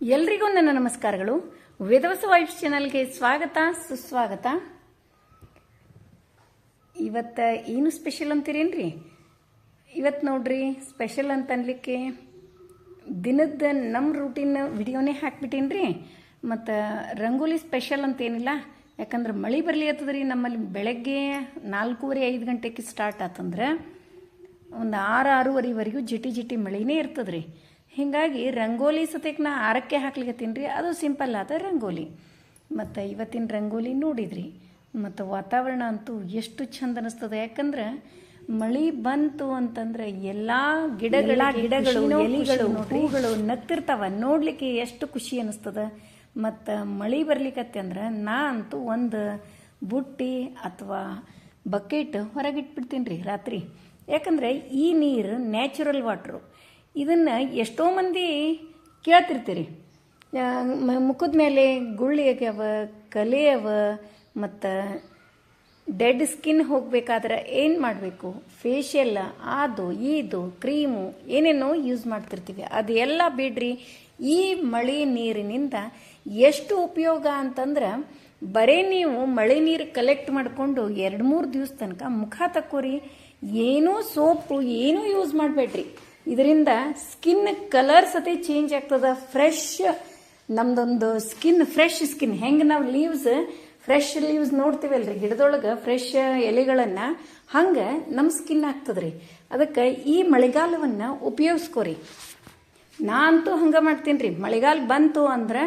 ಎಲ್ರಿಗೂ ನನ್ನ ನಮಸ್ಕಾರಗಳು. ವೇದವಸ ವೈಫ್ಸ್ ಚಾನಲ್ಗೆ ಸ್ವಾಗತ, ಸುಸ್ವಾಗತ. ಇವತ್ತು ಏನು ಸ್ಪೆಷಲ್ ಅಂತೀರೇನ್ರಿ? ಇವತ್ತು ನೋಡ್ರಿ, ಸ್ಪೆಷಲ್ ಅಂತ ಅನ್ಲಿಕ್ಕೆ ದಿನದ ನಮ್ಮ ರೂಟೀನ್ ವಿಡಿಯೋನೇ ಹಾಕ್ಬಿಟ್ಟೇನ್ರಿ. ಮತ್ತು ರಂಗೋಲಿ ಸ್ಪೆಷಲ್ ಅಂತೇನಿಲ್ಲ, ಯಾಕಂದ್ರೆ ಮಳೆ ಬರಲಿ ಆತದ್ರಿ ನಮ್ಮಲ್ಲಿ ಬೆಳಗ್ಗೆ ನಾಲ್ಕೂವರೆ ಐದು ಗಂಟೆಗೆ ಸ್ಟಾರ್ಟ್ ಆತಂದ್ರೆ, ಒಂದು ಆರು ಆರೂವರೆವರೆಗೂ ಜಿಟಿ ಜಿಟಿ ಮಳೆನೇ ಇರ್ತದ್ರಿ. ಹೀಗಾಗಿ ರಂಗೋಲಿ ಸತೇಕ್ ನಾ ಆರಕ್ಕೆ ಹಾಕ್ಲಿಕತ್ತೀನಿ ರೀ. ಅದು ಸಿಂಪಲ್ ಆದ ರಂಗೋಲಿ. ಮತ್ತು ಇವತ್ತಿನ ರಂಗೋಲಿ ನೋಡಿದ್ರಿ. ಮತ್ತು ವಾತಾವರಣ ಅಂತೂ ಎಷ್ಟು ಚಂದ ಅನಿಸ್ತದೆ. ಯಾಕಂದ್ರೆ ಮಳಿ ಬಂತು ಅಂತಂದ್ರೆ ಎಲ್ಲ ಗಿಡಗಳ ಗಿಡಗಳು ಎಲೆಗಳು ಹೂಗಳು ನತ್ತಿರ್ತಾವ. ನೋಡ್ಲಿಕ್ಕೆ ಎಷ್ಟು ಖುಷಿ ಅನಿಸ್ತದ. ಮತ್ತು ಮಳಿ ಬರ್ಲಿಕತ್ತೆ ಅಂದ್ರೆ ನಾ ಅಂತೂ ಒಂದು ಬುಟ್ಟಿ ಅಥವಾ ಬಕೆಟ್ ಹೊರಗಿಟ್ಬಿಡ್ತೀನಿ ರೀ ರಾತ್ರಿ. ಯಾಕಂದ್ರೆ ಈ ನೀರು ನ್ಯಾಚುರಲ್ ವಾಟ್ರು ಇದನ್ನು ಎಷ್ಟೋ ಮಂದಿ ಕೇಳ್ತಿರ್ತೀರಿ. ಮುಖದ ಮೇಲೆ ಗುಳ್ಳಿ ಆಗ್ಯಾವ, ಕಲೆ ಅವ, ಮತ್ತು ಡೆಡ್ ಸ್ಕಿನ್ ಹೋಗಬೇಕಾದ್ರೆ ಏನು ಮಾಡಬೇಕು? ಫೇಶಿಯಲ್ ಅದು ಇದು ಕ್ರೀಮು, ಏನೇನೋ ಯೂಸ್ ಮಾಡ್ತಿರ್ತೀವಿ. ಅದು ಎಲ್ಲ ಬಿಡ್ರಿ, ಈ ಮಳೆ ನೀರಿನಿಂದ ಎಷ್ಟು ಉಪಯೋಗ ಅಂತಂದ್ರೆ ಬರೀ ನೀವು ಮಳೆ ನೀರು ಕಲೆಕ್ಟ್ ಮಾಡಿಕೊಂಡು ಎರಡು ಮೂರು ದಿವಸ ತನಕ ಮುಖ ತಕ್ಕೋರಿ. ಏನೂ ಸೋಪು, ಏನೂ ಯೂಸ್ ಮಾಡಬೇಡ್ರಿ. ಇದರಿಂದ ಸ್ಕಿನ್ ಕಲರ್ ಸತಿ ಚೇಂಜ್ ಆಗ್ತದ. ಫ್ರೆಶ್ ನಮ್ದೊಂದು ಸ್ಕಿನ್ ಫ್ರೆಶ್ ಸ್ಕಿನ್ ಹೆಂಗೆ ನಾವು ಲೀವ್ಸ್ ಫ್ರೆಶ್ ಲೀವ್ಸ್ ನೋಡ್ತೀವಲ್ರಿ? ಗಿಡದೊಳಗೆ ಫ್ರೆಶ್ ಎಲೆಗಳನ್ನು ಹಂಗೆ ನಮ್ಮ ಸ್ಕಿನ್ ಆಗ್ತದ್ರಿ. ಅದಕ್ಕೆ ಈ ಮಳೆಗಾಲವನ್ನು ಉಪಯೋಗಿಸ್ಕೋರಿ. ನಾ ಅಂತೂ ಹಂಗೆ ಮಾಡ್ತೀನಿ ರೀ ಮಳೆಗಾಲ ಬಂತು ಅಂದ್ರೆ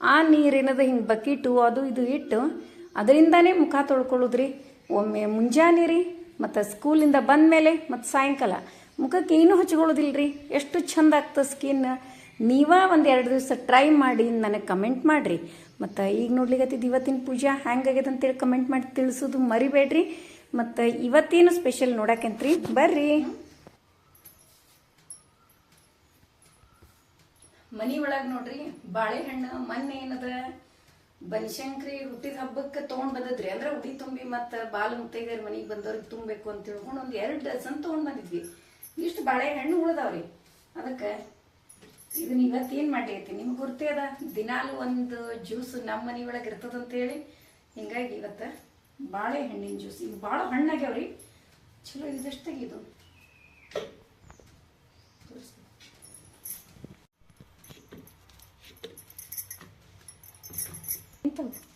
ಆ ನೀರಿನದು ಹಿಂಗೆ ಬಕೀಟು, ಅದು ಇದು ಇಟ್ಟು ಅದರಿಂದಾನೇ ಮುಖ ತೊಳ್ಕೊಳ್ಳೋದ್ರಿ. ಒಮ್ಮೆ ಮುಂಜಾನೆ ರೀ, ಮತ್ತು ಸ್ಕೂಲಿಂದ ಬಂದ ಮೇಲೆ ಮತ್ತು ಸಾಯಂಕಾಲ. ಮುಖಕ್ಕೆ ಏನೂ ಹಚ್ಕೊಳ್ಳೋದಿಲ್ಲರಿ ಎಷ್ಟು ಚಂದ ಆಗ್ತದೆ ಸ್ಕಿನ್ ನೀವ ಒಂದು ಎರಡು ದಿವಸ ಟ್ರೈ ಮಾಡಿ ನನಗೆ ಕಮೆಂಟ್ ಮಾಡಿರಿ. ಮತ್ತು ಈಗ ನೋಡ್ಲಿಕ್ಕತ್ತಿದ್ದು ಇವತ್ತಿನ ಪೂಜಾ ಹ್ಯಾಂಗಾಗ್ಯದ ಅಂತೇಳಿ ಕಮೆಂಟ್ ಮಾಡಿ ತಿಳಿಸೋದು ಮರಿಬೇಡ್ರಿ. ಮತ್ತು ಇವತ್ತೇನು ಸ್ಪೆಷಲ್ ನೋಡಕ್ಕಂತ್ರಿ ಬರ್ರಿ. ಮನಿ ಒಳಗೆ ನೋಡ್ರಿ, ಬಾಳೆಹಣ್ಣು ಮೊನ್ನೆ ಏನದ? ಬನಶಂಕರಿ ಹುಟ್ಟಿದ ಹಬ್ಬಕ್ಕೆ ತೊಗೊಂಡ್ ಬಂದದ್ರಿ. ಅಂದ್ರೆ ಉಡಿ ತುಂಬಿ ಮತ್ತು ಬಾಲ್ ಮುತ್ತೈದರ ಮನೆಗೆ ಬಂದವ್ರಿಗೆ ತುಂಬಬೇಕು ಅಂತ ತಿಳ್ಕೊಂಡು ಒಂದು ಎರಡು ಡಜನ್ ತೊಗೊಂಡ್ ಬಂದಿದ್ವಿ. ಇಷ್ಟು ಬಾಳೆಹಣ್ಣು ಉಳ್ದಾವ್ರಿ. ಅದಕ್ಕೆ ಇದನ್ನ ಇವತ್ತೇನು ಮಾಡೈತಿ ನಿಮ್ಗೆ ಗುರ್ತೇ ಅದ. ದಿನಾಲು ಒಂದು ಜ್ಯೂಸ್ ನಮ್ಮ ಮನೆ ಒಳಗೆ ಇರ್ತದಂತೇಳಿ. ಹಿಂಗಾಗಿ ಇವತ್ತು ಬಾಳೆಹಣ್ಣಿನ ಜ್ಯೂಸ್ ಈಗ ಭಾಳ ಹಣ್ಣಾಗ್ಯಾವ್ರಿ. ಚಲೋ ಇದು. ಎಂಥವು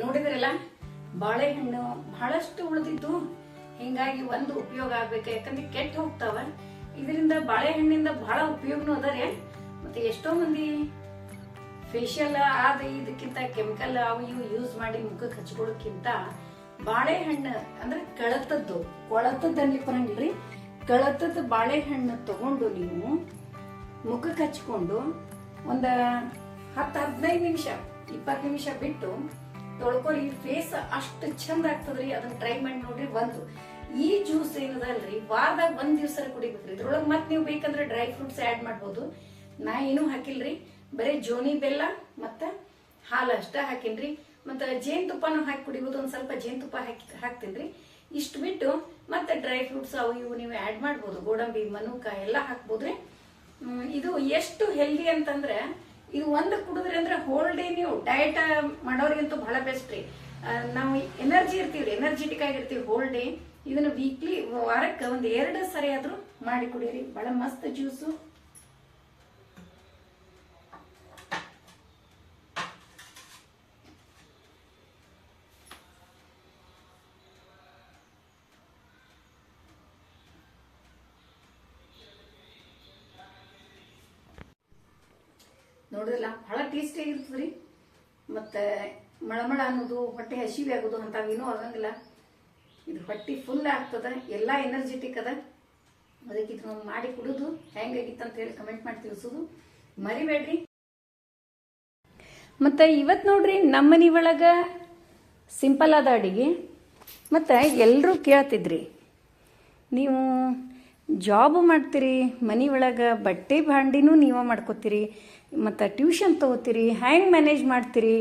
ನೋಡಿದ್ರಲ್ಲ, ಬಾಳೆಹಣ್ಣು ಬಹಳಷ್ಟು ಉಳಿದಿದ್ದು, ಹಿಂಗಾಗಿ ಒಂದು ಉಪಯೋಗ ಆಗ್ಬೇಕು. ಯಾಕಂದ್ರೆ ಕೆಟ್ಟ ಹೋಗ್ತಾವ. ಇದರಿಂದ ಬಾಳೆಹಣ್ಣಿಂದ ಬಹಳ ಉಪಯೋಗನೂ ಅದಾರೆ ಮತ್ತೆ ಎಷ್ಟೋ ಮಂದಿ ಫೇಶಿಯಲ್ ಆದ ಇದಕ್ಕಿಂತ ಕೆಮಿಕಲ್ ಅವು ಇವು ಯೂಸ್ ಮಾಡಿ ಮುಖಕ್ಕೆ ಹಚ್ಕೊಳ್ಳೋಕ್ಕಿಂತ ಬಾಳೆಹಣ್ಣು, ಅಂದ್ರೆ ಕಳತದ್ದು, ಕೊಳತದ್ದು ಅನ್ಲಿಕ್ಕೆ ಬರಂಗಿಲ್ರಿ ಕಳತದ ಬಾಳೆಹಣ್ಣು ತಗೊಂಡು ನೀವು ಮುಖಕ್ಕೆ ಹಚ್ಕೊಂಡು ಒಂದ ಹತ್ತು ಹದಿನೈದು ನಿಮಿಷ, ಇಪ್ಪತ್ತು ನಿಮಿಷ ಬಿಟ್ಟು ತೊಳ್ಕೊರಿ ಫೇಸ್ ಅಷ್ಟು ಚಂದ ಆಗ್ತದ್ರಿ, ಅದನ್ನ ಟ್ರೈ ಮಾಡಿ ನೋಡ್ರಿ ಒಂದು ಈ ಜ್ಯೂಸ್ ಏನದಲ್ರಿ, ವಾರದಾಗ ಒಂದ್ ದಿವಸ ಕುಡಿಬೇಕ್ರಿ. ಇದ್ರೊಳಗ ಮತ್ ನೀವು ಬೇಕಂದ್ರೆ ಡ್ರೈ ಫ್ರೂಟ್ಸ್ ಆಡ್ ಮಾಡ್ಬೋದು. ನಾ ಏನು ಹಾಕಿಲ್ರಿ, ಬರೀ ಜೋನಿ ಬೆಲ್ಲ ಮತ್ತ ಹಾಲು ಅಷ್ಟ ಹಾಕಿನ್ರಿ. ಮತ್ತೆ ಜೇನುತುಪ್ಪನೂ ಹಾಕಿ ಕುಡಿಬೋದು, ಒಂದ್ ಸ್ವಲ್ಪ ಜೇನುತುಪ್ಪ ಹಾಕಿ ಹಾಕ್ತೀನಿ ಇಷ್ಟು ಬಿಟ್ಟು ಮತ್ತೆ ಡ್ರೈ ಫ್ರೂಟ್ಸ್ ಅವು ಇವು ನೀವು ಆಡ್ ಮಾಡ್ಬೋದು. ಗೋಡಂಬಿ, ಮನುಕ ಎಲ್ಲ ಹಾಕ್ಬೋದ್ರಿ. ಇದು ಎಷ್ಟು ಹೆಲ್ದಿ ಅಂತಂದ್ರೆ ಇದು ಒಂದು ಕುಡಿದ್ರಿ ಅಂದ್ರೆ ಹೋಲ್ ಡೇ ನೀವು ಡಯಟ್ ಮಾಡೋರಿಗಂತೂ ಬಹಳ ಬೆಸ್ಟ್ ರೀ. ನಾವು ಎನರ್ಜಿ ಇರ್ತೀವಿ ಎನರ್ಜೆಟಿಕ್ ಆಗಿರ್ತೀವಿ ಹೋಲ್ ಡೇ ಇದನ್ನ ವೀಕ್ಲಿ ವಾರಕ್ಕೆ ಒಂದು ಎರಡು ಸರಿ ಆದ್ರೂ ಮಾಡಿ ಕುಡೀರಿ. ಬಹಳ ಮಸ್ತ್ ಜ್ಯೂಸು ನೋಡಿದ್ರಲ್ಲ ಬಹಳ ರೀ ಮತ್ತೆ ಮಳಮಳ ಅನ್ನೋದು, ಹೊಟ್ಟೆ ಹಸಿವಿ ಆಗೋದು ಅಂತಾವೇನೂ ಆಗಂಗಿಲ್ಲ. ಇದು ಹೊಟ್ಟೆ ಫುಲ್ ಆಗ್ತದ, ಎಲ್ಲ ಎನರ್ಜೆಟಿಕ್ ಅದ. ಅದಕ್ಕೆ ಇದನ್ನ ಮಾಡಿ ಕುಡಿದು ಹೆಂಗಾಗಿತ್ತು ಅಂತ ಹೇಳಿ ಕಮೆಂಟ್ ಮಾಡಿ ತಿಳಿಸೋದು. ಮರಿಬೇಡ್ರಿ. ಮತ್ತು ಇವತ್ತು ನೋಡ್ರಿ ನಮ್ಮ ಮನೆ ಒಳಗೆ ಸಿಂಪಲ್ ಆದ ಅಡಿಗೆ. ಮತ್ತು ಎಲ್ಲರೂ ಕೇಳ್ತಿದ್ರಿ, ನೀವು ಜಾಬ್ ಮಾಡ್ತೀರಿ, ಮನೆ ಒಳಗೆ ಬಟ್ಟೆ ಭಾಂಡಿನೂ ನೀವೇ ಮಾಡ್ಕೋತೀರಿ ಮತ್ತು ಟ್ಯೂಷನ್ ತೊಗೋತೀರಿ ಹ್ಯಾಂಗ್ ಮ್ಯಾನೇಜ್ ಮಾಡ್ತೀರಿ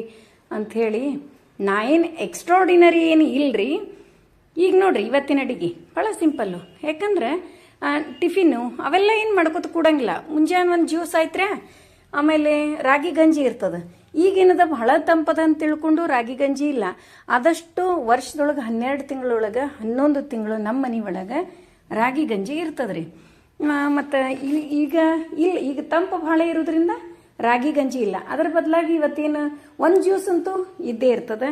ಅಂಥೇಳಿ ನಾ ಏನು ಎಕ್ಸ್ಟ್ರಾಡಿನರಿ ಏನು ಇಲ್ರಿ. ಈಗ ನೋಡ್ರಿ, ಇವತ್ತಿನ ಅಡಿಗೆ ಭಾಳ ಸಿಂಪಲ್ಲು ಯಾಕಂದ್ರೆ ಟಿಫಿನ್ನು ಅವೆಲ್ಲ ಏನು ಮಾಡ್ಕೋತ ಕೂಡಂಗಿಲ್ಲ. ಮುಂಜಾನೆ ಒಂದು ಜ್ಯೂಸ್ ಆಯ್ತ್ರಾ ಆಮೇಲೆ ರಾಗಿ ಗಂಜಿ ಇರ್ತದೆ. ಈಗೇನದ ಬಹಳ ತಂಪದ ಅಂತ ತಿಳ್ಕೊಂಡು ರಾಗಿ ಗಂಜಿ ಇಲ್ಲ. ಆದಷ್ಟು ವರ್ಷದೊಳಗೆ ಹನ್ನೆರಡು ತಿಂಗಳೊಳಗೆ, ಹನ್ನೊಂದು ತಿಂಗಳು ನಮ್ಮ ಮನೆ ಒಳಗೆ ರಾಗಿ ಗಂಜಿ ಇರ್ತದ್ರಿ. ಮತ್ತು ಈಗ ಇಲ್ಲಿ ಈಗ ತಂಪು ಭಾಳ ಇರೋದ್ರಿಂದ ರಾಗಿ ಗಂಜಿ ಇಲ್ಲ. ಅದರ ಬದಲಾಗಿ ಇವತ್ತೇನು ಒಂದು ಜ್ಯೂಸ್ ಅಂತೂ ಇದ್ದೇ ಇರ್ತದೆ.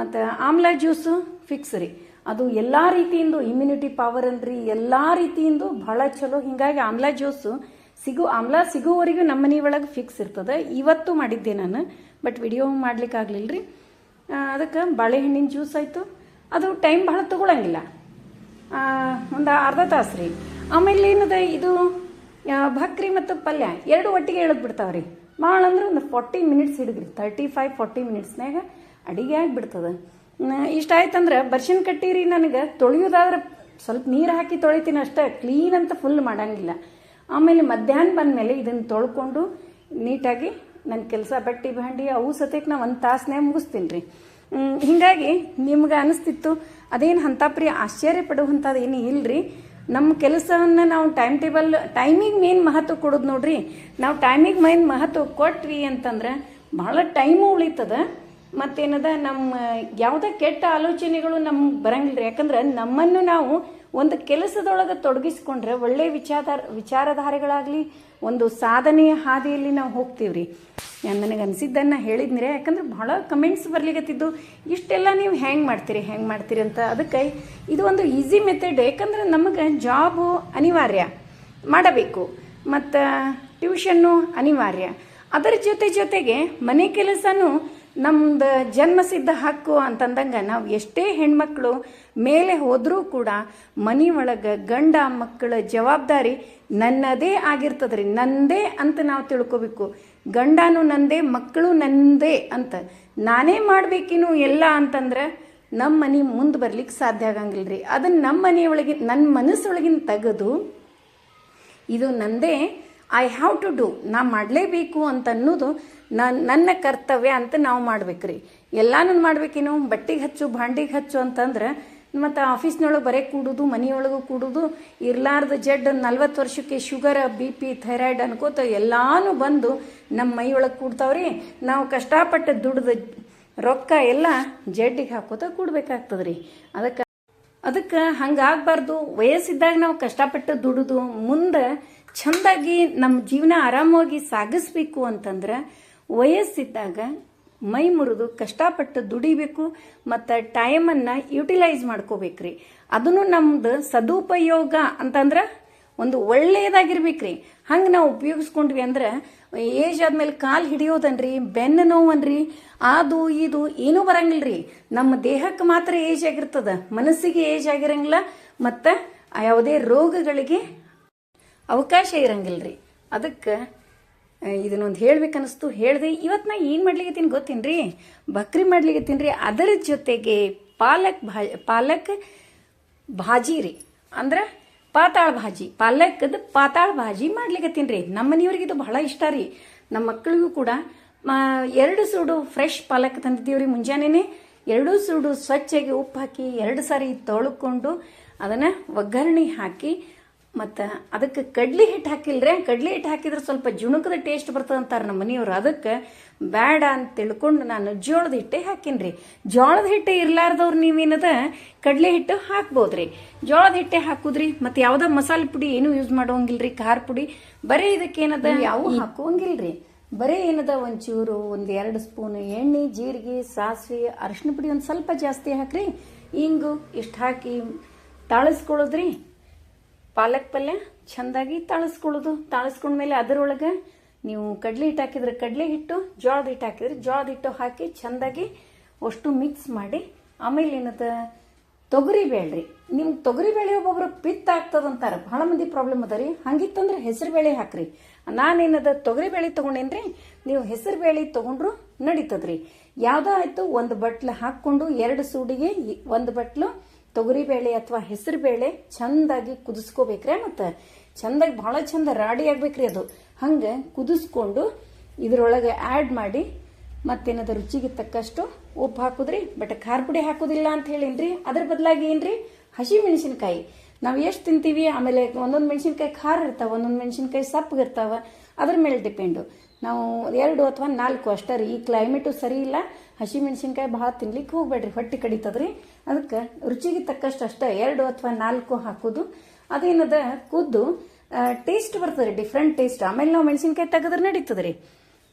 ಮತ್ತು ಆಮ್ಲ ಜ್ಯೂಸು ಫಿಕ್ಸ್ ರೀ. ಅದು ಎಲ್ಲ ರೀತಿಯಿಂದ ಇಮ್ಯುನಿಟಿ ಪವರ್ ಅನ್ರಿ. ಎಲ್ಲ ರೀತಿಯಿಂದ ಬಹಳ ಚಲೋ. ಹಿಂಗಾಗಿ ಆಮ್ಲ ಜ್ಯೂಸು ಸಿಗು, ಆಮ್ಲ ಸಿಗುವವರೆಗೂ ನಮ್ಮ ಮನೆ ಒಳಗೆ ಫಿಕ್ಸ್ ಇರ್ತದೆ. ಇವತ್ತು ಮಾಡಿದ್ದೆ ನಾನು ಬಟ್ ವಿಡಿಯೋ ಮಾಡ್ಲಿಕ್ಕೆ ರೀ ಅದಕ್ಕೆ ಬಾಳೆಹಣ್ಣಿನ ಜ್ಯೂಸ್ ಆಯಿತು. ಅದು ಟೈಮ್ ಭಾಳ ತಗೊಳಂಗಿಲ್ಲ. ಒಂದು ಅರ್ಧ ತಾಸು ರೀ. ಆಮೇಲೆ ಏನದ ಇದು ಭಕ್ರಿ ಮತ್ತು ಪಲ್ಯ, ಎರಡು ಒಟ್ಟಿಗೆ ಎಳೆದು ಬಿಡ್ತಾವ್ರಿ. ಭಾಳ ಅಂದ್ರೆ ಒಂದು ಫಾರ್ಟಿ ಮಿನಿಟ್ಸ್ ಹಿಡಿದ್ರಿ ತರ್ಟಿ ಫೈವ್ ಫಾರ್ಟಿ ಮಿನಿಟ್ಸ್ನಾಗ ಅಡಿಗೆ ಆಗಿಬಿಡ್ತದೆ. ಇಷ್ಟ ಆಯ್ತಂದ್ರೆ ಬರ್ಶಿನ ಕಟ್ಟಿರಿ ನನಗೆ, ತೊಳೆಯೋದಾದ್ರೆ ಸ್ವಲ್ಪ ನೀರು ಹಾಕಿ ತೊಳಿತೀನಿ ಅಷ್ಟೇ ಕ್ಲೀನ್ ಅಂತ ಫುಲ್ ಮಾಡಂಗಿಲ್ಲ. ಆಮೇಲೆ ಮಧ್ಯಾಹ್ನ ಬಂದಮೇಲೆ ಇದನ್ನು ತೊಳ್ಕೊಂಡು ನೀಟಾಗಿ ನನ್ನ ಕೆಲಸ ಬಟ್ಟೆ ಭಾಂಡಿ ಅವು ಸತೇಕ್ ನಾ ಒಂದು ತಾಸನೇ ಮುಗಿಸ್ತೀನಿ ರೀ ಹೀಗಾಗಿ ನಿಮ್ಗೆ ಅನಿಸ್ತಿತ್ತು, ಅದೇನು ಹಂತಾಪ್ರಿ ಆಶ್ಚರ್ಯ ಪಡುವಂಥದ್ದು ಏನು ಇಲ್ರಿ? ನಮ್ಮ ಕೆಲಸವನ್ನು ನಾವು ಟೈಮ್ ಟೇಬಲ್ ಟೈಮಿಗೆ ಮೇನ್ ಮಹತ್ವ ಕೊಡೋದು ನೋಡ್ರಿ. ನಾವು ಟೈಮಿಗೆ ಮೇನ್ ಮಹತ್ವ ಕೊಟ್ವಿ ಅಂತಂದ್ರೆ ಭಾಳ ಟೈಮು ಉಳಿತದ. ಮತ್ತೇನದ ನಮ್ಮ ಯಾವುದೇ ಕೆಟ್ಟ ಆಲೋಚನೆಗಳು ನಮ್ಗೆ ಬರಂಗಿಲ್ಲ ಯಾಕಂದ್ರೆ ನಮ್ಮನ್ನು ನಾವು ಒಂದು ಕೆಲಸದೊಳಗೆ ತೊಡಗಿಸ್ಕೊಂಡ್ರೆ ಒಳ್ಳೆ ವಿಚಾರ, ವಿಚಾರಧಾರೆಗಳಾಗಲಿ, ಒಂದು ಸಾಧನೆಯ ಹಾದಿಯಲ್ಲಿ ನಾವು ಹೋಗ್ತೀವ್ರಿ. ನನಗೆ ಅನಿಸಿದ್ದನ್ನು ಹೇಳಿದ್ನಿರಿ. ಯಾಕಂದ್ರೆ ಭಾಳ ಕಮೆಂಟ್ಸ್ ಬರ್ಲಿಕ್ಕತ್ತಿದ್ದು ಇಷ್ಟೆಲ್ಲ ನೀವು ಹೆಂಗೆ ಮಾಡ್ತೀರಿ ಹೆಂಗೆ ಮಾಡ್ತೀರಿ ಅಂತ ಅದಕ್ಕೆ ಇದು ಒಂದು ಈಸಿ ಮೆಥಡ್ ಯಾಕಂದ್ರೆ ನಮಗೆ ಜಾಬು ಅನಿವಾರ್ಯ, ಮಾಡಬೇಕು. ಮತ್ತು ಟ್ಯೂಷನ್ನು ಅನಿವಾರ್ಯ. ಅದರ ಜೊತೆ ಜೊತೆಗೆ ಮನೆ ಕೆಲಸನೂ ನಮ್ದು ಜನ್ಮಸಿದ್ಧ ಹಕ್ಕು ಅಂತಂದಂಗೆ ನಾವು ಎಷ್ಟೇ ಹೆಣ್ಮಕ್ಳು ಮೇಲೆ ಹೋದರೂ ಕೂಡ ಮನೆ ಒಳಗೆ ಗಂಡ ಮಕ್ಕಳ ಜವಾಬ್ದಾರಿ ನನ್ನದೇ ಆಗಿರ್ತದ್ರಿ, ನಂದೇ ಅಂತ ನಾವು ತಿಳ್ಕೊಬೇಕು. ಗಂಡನು ನಂದೇ, ಮಕ್ಕಳು ನಂದೇ ಅಂತ. ನಾನೇ ಮಾಡಬೇಕಿನ್ನು ಎಲ್ಲ ಅಂತಂದ್ರೆ ನಮ್ಮ ಮನೆ ಮುಂದೆ ಬರ್ಲಿಕ್ಕೆ ಸಾಧ್ಯ ಆಗಂಗಿಲ್ಲ ರೀ ಅದನ್ನು ನಮ್ಮ ಮನೆಯೊಳಗಿನ ನನ್ನ ಮನಸ್ಸೊಳಗಿನ ತೆಗೆದು ಇದು ನಂದೇ ಐ ಹ್ಯಾವ್ ಟು ಡೂ ನಾ ಮಾಡಲೇಬೇಕು ಅಂತ ಅನ್ನೋದು ನನ್ನ ಕರ್ತವ್ಯ ಅಂತ ನಾವು ಮಾಡ್ಬೇಕ್ರಿ. ಎಲ್ಲಾನು ಮಾಡ್ಬೇಕೇನು ಬಟ್ಟೆಗೆ ಹಚ್ಚು ಭಾಂಡಿಗೆ ಹಚ್ಚು ಅಂತಂದ್ರೆ ಮತ್ತು ಆಫೀಸ್ನೊಳಗೆ ಬರೇ ಕೂಡುದು, ಮನೆಯೊಳಗೂ ಕೂಡುದು, ಇರ್ಲಾರ್ದ ಜಡ್ ನಲ್ವತ್ತು ವರ್ಷಕ್ಕೆ ಶುಗರ್, ಬಿ ಪಿ, ಥೈರಾಯ್ಡ್ ಅನ್ಕೋತ ಎಲ್ಲಾನು ಬಂದು ನಮ್ಮ ಮೈಯೊಳಗೆ ಕೂಡ್ತಾವ್ರಿ. ನಾವು ಕಷ್ಟಪಟ್ಟು ದುಡ್ದು ರೊಕ್ಕ ಎಲ್ಲ ಜಡ್ಡಿಗೆ ಹಾಕೋತ ಕೂಡ್ಬೇಕಾಗ್ತದ್ರಿ. ಅದಕ್ಕೆ ಅದಕ್ಕೆ ಹಂಗಾಗಬಾರ್ದು. ವಯಸ್ಸಿದ್ದಾಗ ನಾವು ಕಷ್ಟಪಟ್ಟು ದುಡಿದು. ಮುಂದೆ ಚೆಂದಾಗಿ ನಮ್ಮ ಜೀವನ ಆರಾಮವಾಗಿ ಸಾಗಿಸ್ಬೇಕು ಅಂತಂದ್ರೆ ವಯಸ್ಸಿದ್ದಾಗ ಮೈ ಮುರಿದು ಕಷ್ಟಪಟ್ಟು ದುಡಿಬೇಕು ಮತ್ತು ಟೈಮನ್ನು ಯುಟಿಲೈಸ್ ಮಾಡ್ಕೋಬೇಕ್ರಿ. ಅದನ್ನು ನಮ್ದು ಸದುಪಯೋಗ ಅಂತಂದ್ರೆ ಒಂದು ಒಳ್ಳೆಯದಾಗಿರ್ಬೇಕ್ರಿ. ಹಂಗೆ ನಾವು ಉಪಯೋಗಿಸ್ಕೊಂಡ್ವಿ ಅಂದ್ರೆ ಏಜ್ ಆದ್ಮೇಲೆ ಕಾಲು ಹಿಡಿಯೋದನ್ರಿ, ಬೆನ್ನು ನೋವನ್ರಿ, ಅದು ಇದು ಏನೂ ಬರಂಗಿಲ್ರಿ. ನಮ್ಮ ದೇಹಕ್ಕೆ ಮಾತ್ರ ಏಜ್ ಆಗಿರ್ತದ, ಮನಸ್ಸಿಗೆ ಏಜ್ ಆಗಿರಂಗಿಲ್ಲ, ಮತ್ತು ಯಾವುದೇ ರೋಗಗಳಿಗೆ ಅವಕಾಶ ಇರಂಗಿಲ್ರಿ. ಅದಕ್ಕೆ ಇದನ್ನೊಂದು ಹೇಳ್ಬೇಕನ್ನಿಸ್ತು. ಹೇಳಿದೆ, ಇವತ್ತು ನಾ ಏನು ಮಾಡ್ಲಿಕತ್ತೀನಿ ಗೊತ್ತೇನ್ರಿ? ಬಕ್ರಿ ಮಾಡ್ಲಿಕ್ಕೆ ರೀ ಅದರ ಜೊತೆಗೆ ಪಾಲಕ್ ಭಾ ಪಾಲಕ್ ಭಾಜಿ ರೀ. ಅಂದ್ರೆ ಪಾತಾಳ ಭಾಜಿ, ಪಾಲಕದ ಪಾತಾಳ ಭಾಜಿ ಮಾಡ್ಲಿಕ್ಕೆ ರೀ ನಮ್ಮ ಮನೆಯವ್ರಿಗೆ ಇದು ಬಹಳ ಇಷ್ಟ ರೀ. ನಮ್ಮ ಮಕ್ಕಳಿಗೂ ಕೂಡ ಎರಡು ಸೂಡು ಫ್ರೆಶ್ ಪಾಲಕ್ ತಂದಿದ್ದೀವ್ರಿ ಮುಂಜಾನೆನೆ. ಎರಡೂ ಸೂಡು ಸ್ವಚ್ಛಗೆ ಉಪ್ಪು ಹಾಕಿ, ಎರಡು ಸಾರಿ ತೊಳ್ಕೊಂಡು ಅದನ್ನು ಒಗ್ಗರಣೆ ಹಾಕಿ ಮತ್ತು ಅದಕ್ಕೆ ಕಡ್ಲಿ ಹಿಟ್ಟು ಹಾಕಿಲ್ರಿ? ಕಡ್ಲಿ ಹಿಟ್ಟು ಹಾಕಿದ್ರೆ ಸ್ವಲ್ಪ ಜುಣುಕದ ಟೇಸ್ಟ್ ಬರ್ತದೆ ಅಂತಾರೆ ನಮ್ಮ ಮನೆಯವರು. ಅದಕ್ಕೆ ಬೇಡ ಅಂತ ತಿಳ್ಕೊಂಡು ನಾನು ಜೋಳದ ಹಿಟ್ಟೆ ಹಾಕಿನ್ರಿ. ಜೋಳದ ಹಿಟ್ಟೆ ಇರ್ಲಾರ್ದವ್ರು ನೀವೇನದ ಕಡ್ಲೆ ಹಿಟ್ಟು ಹಾಕ್ಬೋದ್ರಿ. ಜೋಳದ ಹಿಟ್ಟೆ ಹಾಕುದ್ರಿ ಮತ್ತು ಯಾವುದೋ ಮಸಾಲೆ ಪುಡಿ ಏನೂ ಯೂಸ್ ಮಾಡೋಂಗಿಲ್ರಿ ಖಾರ ಪುಡಿ. ಬರೀ ಇದಕ್ಕೇನದ ಯಾವ ಹಾಕುವಂಗಿಲ್ರಿ ಬರೀ ಏನದ ಒಂಚೂರು ಒಂದು ಎರಡು ಸ್ಪೂನ್ ಎಣ್ಣೆ ಜೀರಿಗೆ ಸಾಸಿವೆ ಅರಶಿನ ಪುಡಿ ಒಂದು ಸ್ವಲ್ಪ ಜಾಸ್ತಿ ಹಾಕ್ರಿ. ಹಿಂಗು ಇಷ್ಟು ಹಾಕಿ ತಾಳಿಸ್ಕೊಳ್ಳೋದ್ರಿ ಪಾಲಕ್ ಪಲ್ಯ ಚೆಂದಾಗಿ ತಾಳಿಸ್ಕೊಳ್ಳೋದು. ತಾಳಿಸ್ಕೊಂಡ್ಮೇಲೆ ಅದರೊಳಗೆ ನೀವು ಕಡ್ಲೆ ಹಿಟ್ಟು ಹಾಕಿದ್ರೆ ಕಡಲೆ ಹಿಟ್ಟು, ಜೋಳದ ಹಿಟ್ಟು ಹಾಕಿದ್ರೆ ಜೋಳದ ಹಿಟ್ಟು ಹಾಕಿ ಚೆಂದಾಗಿ ಅಷ್ಟು ಮಿಕ್ಸ್ ಮಾಡಿ. ಆಮೇಲೆ ಏನದ ತೊಗರಿ ಬೇಳ್ರಿ. ನಿಮ್ಗೆ ತೊಗರಿ ಬೇಳೆ ಒಬ್ಬೊಬ್ರು ಪಿತ್ತ ಆಗ್ತದಂತಾರ ಬಹಳ ಮಂದಿ ಪ್ರಾಬ್ಲಮ್ ಅದ ರೀ. ಹಂಗಿತ್ತಂದ್ರೆ ಹೆಸರು ಬೇಳೆ ಹಾಕ್ರಿ. ನಾನೇನದ ತೊಗರಿ ಬೇಳೆ ತೊಗೊಂಡೇನ್ರಿ? ನೀವು ಹೆಸರು ಬೇಳೆ ತೊಗೊಂಡ್ರು ನಡೀತದ್ರಿ. ಯಾವುದೋ ಆಯ್ತು, ಒಂದು ಬಟ್ಲು ಹಾಕ್ಕೊಂಡು ಎರಡು ಸೂಡಿಗೆ ಒಂದು ಬಟ್ಲು ತೊಗರಿ ಬೇಳೆ ಅಥವಾ ಹೆಸರು ಬೇಳೆ ಚಂದಾಗಿ ಕುದಿಸ್ಕೋಬೇಕ್ರಿ ಮತ್ತು ಚಂದಾಗಿ ಭಾಳ ಚಂದ ರಾಡಿ ಆಗ್ಬೇಕ್ರಿ ಅದು. ಹಂಗೆ ಕುದಿಸ್ಕೊಂಡು ಇದ್ರೊಳಗೆ ಆ್ಯಡ್ ಮಾಡಿ ಮತ್ತೇನದು ರುಚಿಗೆ ತಕ್ಕಷ್ಟು ಉಪ್ಪು ಹಾಕುದ್ರಿ, ಬಟ್ ಖಾರ ಪುಡಿ ಹಾಕೋದಿಲ್ಲ ಅಂತ ಹೇಳಿನ್ರಿ. ಅದ್ರ ಬದಲಾಗಿ ಏನ್ರಿ? ಹಸಿ ಮೆಣಸಿನಕಾಯಿ. ನಾವು ಎಷ್ಟು ತಿಂತೀವಿ? ಆಮೇಲೆ ಒಂದೊಂದು ಮೆಣಸಿನ್ಕಾಯಿ ಖಾರ ಇರ್ತಾವ, ಒಂದೊಂದು ಮೆಣಸಿನ್ಕಾಯಿ ಸಪ್ಪಗಿರ್ತಾವ ಅದ್ರ ಮೇಲೆ ಡಿಪೆಂಡು ನಾವು ಎರಡು ಅಥವಾ ನಾಲ್ಕು ಅಷ್ಟೇ ರೀ. ಈ ಕ್ಲೈಮೇಟು ಸರಿ ಇಲ್ಲ. ಹಸಿ ಮೆಣಸಿನ್ಕಾಯಿ ಭಾಳ ತಿನ್ಲಿಕ್ಕೆ ಹೋಗ್ಬೇಡ್ರಿ ಹೊಟ್ಟೆ ಕಡಿತದ್ರಿ. ಅದಕ್ಕೆ ರುಚಿಗೆ ತಕ್ಕಷ್ಟು ಅಷ್ಟೇ ಎರಡು ಅಥವಾ ನಾಲ್ಕು ಹಾಕೋದು. ಅದೇನದ, ಕುದ್ದು ಟೇಸ್ಟ್ ಬರ್ತದೆ ರೀ ಡಿಫ್ರೆಂಟ್ ಟೇಸ್ಟ್ ಆಮೇಲೆ ನಾವು ಮೆಣಸಿನ್ಕಾಯಿ ತೆಗೆದ್ರೆ ನಡೀತದೆ ರೀ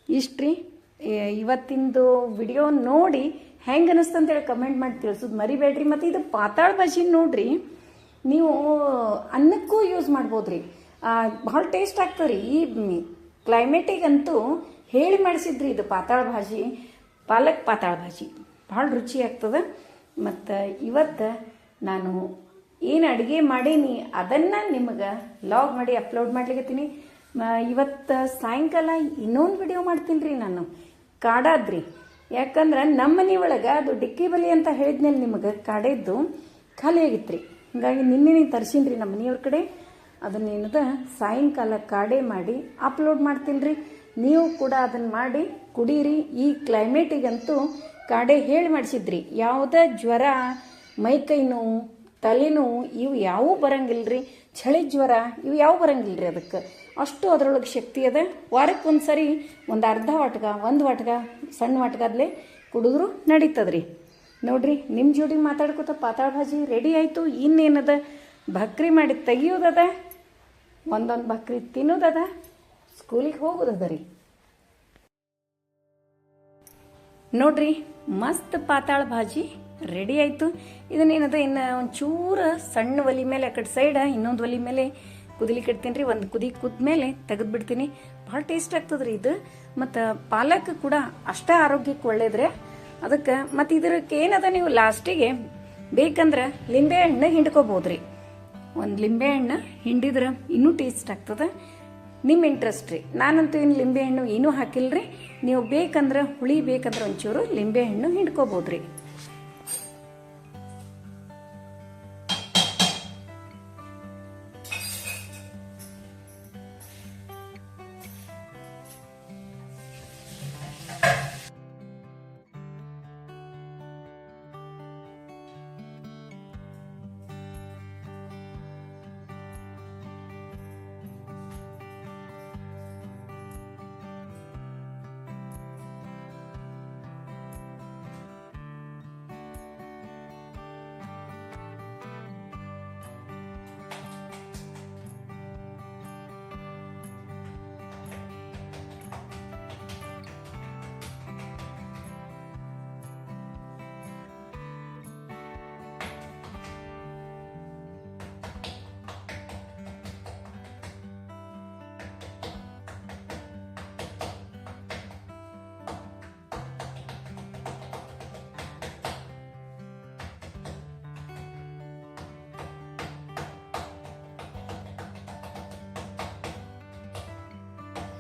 ಇಷ್ಟ್ರಿ ರೀ ಇವತ್ತಿಂದು ವಿಡಿಯೋ ನೋಡಿ ಹೆಂಗೆ ಅನಿಸ್ತಂತೇಳಿ ಕಮೆಂಟ್ ಮಾಡಿ ತಿಳಿಸೋದು ಮರಿಬೇಡ್ರಿ. ಮತ್ತು ಇದು ಪಾತಾಳ ಭಾಷೆ ನೋಡ್ರಿ. ನೀವು ಅನ್ನಕ್ಕೂ ಯೂಸ್ ಮಾಡ್ಬೋದ್ರಿ. ಭಾಳ ಟೇಸ್ಟ್ ಆಗ್ತದೆ ರೀ ಈ ಕ್ಲೈಮೇಟಿಗಂತೂ ಹೇಳಿ ಮಾಡಿಸಿದ್ರಿ ಇದು ಪಾತಾಳ ಭಾಜಿ, ಪಾಲಕ್ ಪಾತಾಳ ಭಾಜಿ. ಭಾಳ ರುಚಿ ಆಗ್ತದೆ. ಮತ್ತು ಇವತ್ತು ನಾನು ಏನು ಅಡುಗೆ ಮಾಡೀನಿ ಅದನ್ನು ನಿಮಗೆ ಲಾಗ್ ಮಾಡಿ ಅಪ್ಲೋಡ್ ಮಾಡ್ಲಿಕತ್ತೀನಿ. ಇವತ್ತು ಸಾಯಂಕಾಲ ಇನ್ನೊಂದು ವಿಡಿಯೋ ಮಾಡ್ತೀನಿ ರೀ ನಾನು. ಕಾಡಾದ್ರಿ. ಯಾಕಂದ್ರೆ ನಮ್ಮ ಮನೆ ಒಳಗೆ ಅದು ಡಿಕ್ಕಿ ಬಲಿ ಅಂತ ಹೇಳಿದ್ಮೇಲೆ ನಿಮಗೆ, ಕಾಡೆದ್ದು ಖಾಲಿ ಆಗಿತ್ತು ರೀ ಹೀಗಾಗಿ ನಿನ್ನೆ ತರ್ಸೀನಿ ರೀ ನಮ್ಮ ಮನೆಯವ್ರ ಕಡೆ. ಅದನ್ನೇನದ ಸಾಯಂಕಾಲ ಕಾಡೆ ಮಾಡಿ ಅಪ್ಲೋಡ್ ಮಾಡ್ತೀನಿ ರೀ ನೀವು ಕೂಡ ಅದನ್ನು ಮಾಡಿ, ಕುಡೀರಿ. ಈ ಕ್ಲೈಮೇಟಿಗಂತೂ ಕಾಡೆ ಹೇಳಿ ಮಾಡಿಸಿದ್ರಿ. ಯಾವುದೇ ಜ್ವರ ಮೈಕೈ ನೋವು ತಲೆನೋವು ಇವು ಯಾವೂ ಬರಂಗಿಲ್ರಿ. ಚಳಿ ಜ್ವರ, ಇವು ಯಾವ ರೀ ಅದಕ್ಕೆ. ಅಷ್ಟು ಅದರೊಳಗೆ ಶಕ್ತಿ ಅದ. ವಾರಕ್ಕೆ ಒಂದು ಸರಿ ಒಂದು ಅರ್ಧ ವಾಟ್ಗ, ಒಂದು ವಾಟ್ಗ, ಸಣ್ಣ ವಾಟ್ಗಾದ್ಲೆ ಕುಡಿದ್ರು ನಡೀತದ್ರಿ. ನೋಡ್ರಿ ನಿಮ್ಮ ಜೋಡಿ ಮಾತಾಡ್ಕೊತ ಪಾತಾಳ ಭಾಜಿ ರೆಡಿ ಆಯಿತು. ಇನ್ನೇನದ? ಭಕ್ರಿ ಮಾಡಿ ತೆಗಿಯೋದದ? ಒಂದೊಂದು ಬಕ್ರಿ ತಿನ್ನೋದದ? ಸ್ಕೂಲಿಗೆ ಹೋಗೋದದ ರೀ? ನೋಡ್ರಿ, ಮಸ್ತ್ ಪಾತಾಳ ಭಾಜಿ ರೆಡಿ ಆಯಿತು. ಇದನ್ನೇನದ ಇನ್ನು ಒಂಚೂರು ಸಣ್ಣ ಒಲಿ ಮೇಲೆ, ಆ ಕಡೆ ಸೈಡ ಇನ್ನೊಂದು ಒಲಿ ಮೇಲೆ ಕುದಲಿ ಕಟ್ತೀನಿ ರೀ. ಒಂದು ಕುದಿ ಕುದ್ಮೇಲೆ ತೆಗೆದು ಬಿಡ್ತೀನಿ. ಭಾಳ ಟೇಸ್ಟ್ ಆಗ್ತದ್ರಿ ಇದು. ಮತ್ತು ಪಾಲಕ್ ಕೂಡ ಅಷ್ಟೇ ಆರೋಗ್ಯಕ್ಕೆ ಒಳ್ಳೇದ್ರೆ. ಅದಕ್ಕೆ ಮತ್ತು ಇದಕ್ಕೆ ಏನದ ನೀವು ಲಾಸ್ಟಿಗೆ ಬೇಕಂದ್ರೆ ಲಿಂಬೆ ಹಣ್ಣು ಹಿಂಡ್ಕೋಬೋದ್ರಿ. ಒಂದು ಲಿಂಬೆ ಹಣ್ಣು ಹಿಂಡಿದ್ರೆ ಇನ್ನೂ ಟೇಸ್ಟ್ ಆಗ್ತದೆ. ನಿಮ್ಮ ಇಂಟ್ರೆಸ್ಟ್ ರೀ. ನಾನಂತೂ ಏನು ಲಿಂಬೆ ಹಣ್ಣು ಏನೂ ರೀ ನೀವು ಬೇಕಂದ್ರೆ ಹುಳಿ ಬೇಕಂದ್ರೆ ಒಂಚೂರು ಲಿಂಬೆ ಹಣ್ಣು ಹಿಂಡ್ಕೋಬೋದ್ರಿ.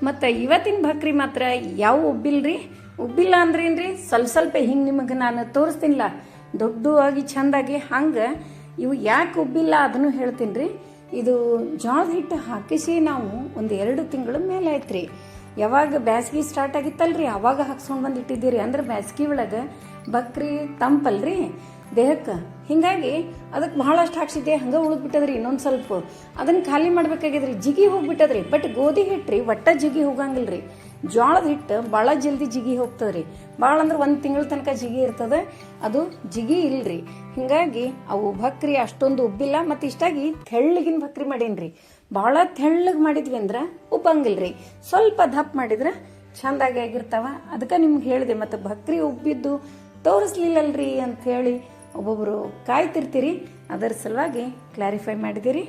ಮತ್ತು ಇವತ್ತಿನ ಭಕ್ರಿ ಮಾತ್ರ ಯಾವ ಉಬ್ಬಿಲ್ರಿ? ಉಬ್ಬಿಲ್ಲ ಅಂದ್ರೇನ್ರಿ ಸ್ವಲ್ಪ ಸ್ವಲ್ಪ ಹಿಂಗೆ ನಿಮಗೆ ನಾನು ತೋರಿಸ್ತೀನಿಲ್ಲ ದೊಡ್ಡವಾಗಿ ಚಂದಾಗಿ ಹಂಗೆ ಇವು ಯಾಕೆ ಉಬ್ಬಿಲ್ಲ ಅದನ್ನು ಹೇಳ್ತೀನಿ ರೀ ಇದು ಜೋಳದ ಹಿಟ್ಟು ಹಾಕಿಸಿ ನಾವು ಒಂದು ಎರಡು ತಿಂಗಳ ಮೇಲೆ ಆಯ್ತು ರೀ ಯಾವಾಗ ಬ್ಯಾಸ್ಗೆ ಸ್ಟಾರ್ಟ್ ಆಗಿತ್ತಲ್ರಿ? ಅವಾಗ ಹಾಕ್ಸ್ಕೊಂಡು ಬಂದು ಇಟ್ಟಿದ್ದೀರಿ. ಅಂದ್ರೆ ಬ್ಯಾಸ್ಗೆ ಒಳಗೆ ಬಕ್ರಿ ತಂಪಲ್ರಿ. ದೇಹಕ್ಕೆ? ಹಿಂಗಾಗಿ ಅದಕ್ಕೆ ಬಹಳಷ್ಟು ಹಾಕ್ಸಿದ್ದೆ ಹಂಗೆ ಉಳಿದ್ಬಿಟ್ಟದ್ರಿ, ಇನ್ನೊಂದು ಸ್ವಲ್ಪ. ಅದನ್ನು ಖಾಲಿ ಮಾಡ್ಬೇಕಾಗಿದ್ರಿ, ಜಿಗಿ ಹೋಗ್ಬಿಟ್ಟದ್ರಿ. ಬಟ್ ಗೋಧಿ ಹಿಟ್ಟು ರೀ ಒಟ್ಟ ಜಿಗಿ ಹೋಗಂಗಿಲ್ರಿ. ಜೋಳದ ಹಿಟ್ಟು ಭಾಳ ಜಲ್ದಿ ಜಿಗಿ ಹೋಗ್ತದ್ರಿ. ಭಾಳ ಅಂದ್ರೆ ಒಂದು ತಿಂಗಳ ತನಕ ಜಿಗಿ ಇರ್ತದೆ, ಅದು ಜಿಗಿ ಇಲ್ರಿ. ಹಿಂಗಾಗಿ ಅವು ಭಕ್ರಿ ಅಷ್ಟೊಂದು ಉಬ್ಬಿಲ್ಲ, ಮತ್ತು ಇಷ್ಟಾಗಿ ತೆಳ್ಳಗಿನ ಭಕ್ರಿ ಮಾಡೀನ್ರಿ. ಭಾಳ ತೆಳ್ಳಗೆ ಮಾಡಿದ್ವಿ ಅಂದ್ರೆ ಉಬ್ಬಂಗಿಲ್ರಿ. ಸ್ವಲ್ಪ ದಪ್ಪ ಮಾಡಿದ್ರೆ ಚಂದಾಗಿ ಆಗಿರ್ತಾವ. ಅದಕ್ಕೆ ನಿಮ್ಗೆ ಹೇಳಿದೆ, ಮತ್ತು ಭಕ್ರಿ ಉಬ್ಬಿದ್ದು ತೋರಿಸ್ಲಿಲ್ಲಲ್ರಿ ಅಂತ ಹೇಳಿ ಒಬ್ಬೊಬ್ಬರು ಕಾಯ್ತಿರ್ತೀರಿ ಅದರ ಸಲುವಾಗಿ ಕ್ಲಾರಿಫೈ ಮಾಡಿದಿರಿ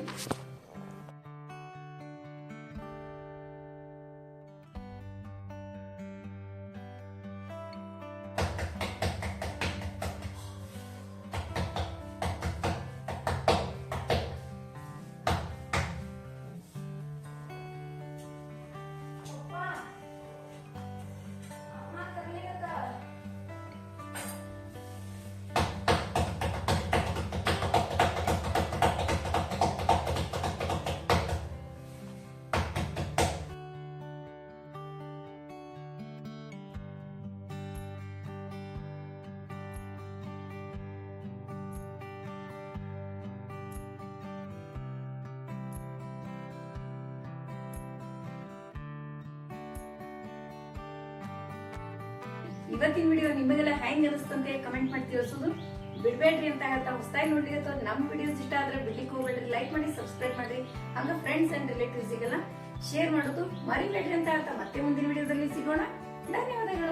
ಇವತ್ತಿನ ವಿಡಿಯೋ ನಿಮಗೆಲ್ಲ ಹೆಂಗ್ ಅನಿಸ್ತಂತೆ ಕಮೆಂಟ್ ಮಾಡಿ ತಿಳಿಸೋದು. ಬಿಡ್ಬೇಡ್ರಿ ಅಂತ ಹೇಳ್ತಾ ಹೊಸದಾಗಿ ನೋಡ್ರಿ ಅಥವಾ ನಮ್ಮ ವಿಡಿಯೋಸ್ ಇಷ್ಟ ಆದ್ರೆ ಬಿಡ್ಲಿಕ್ಕೆ ಹೋಗ್ಬೇಡ್ರಿ ಲೈಕ್ ಮಾಡಿ ಸಬ್ಸ್ಕ್ರೈಬ್ ಮಾಡಿ. ಹಂಗ ಫ್ರೆಂಡ್ಸ್ ಅಂಡ್ ರಿಲೇಟಿವ್ಸ್ ಗೆಲ್ಲ ಶೇರ್ ಮಾಡೋದು ಮರಿಬೇಡ್ರಿ ಅಂತ ಹೇಳ್ತಾ ಮತ್ತೆ ಮುಂದಿನ ವಿಡಿಯೋದಲ್ಲಿ ಸಿಗೋಣ. ಧನ್ಯವಾದಗಳು.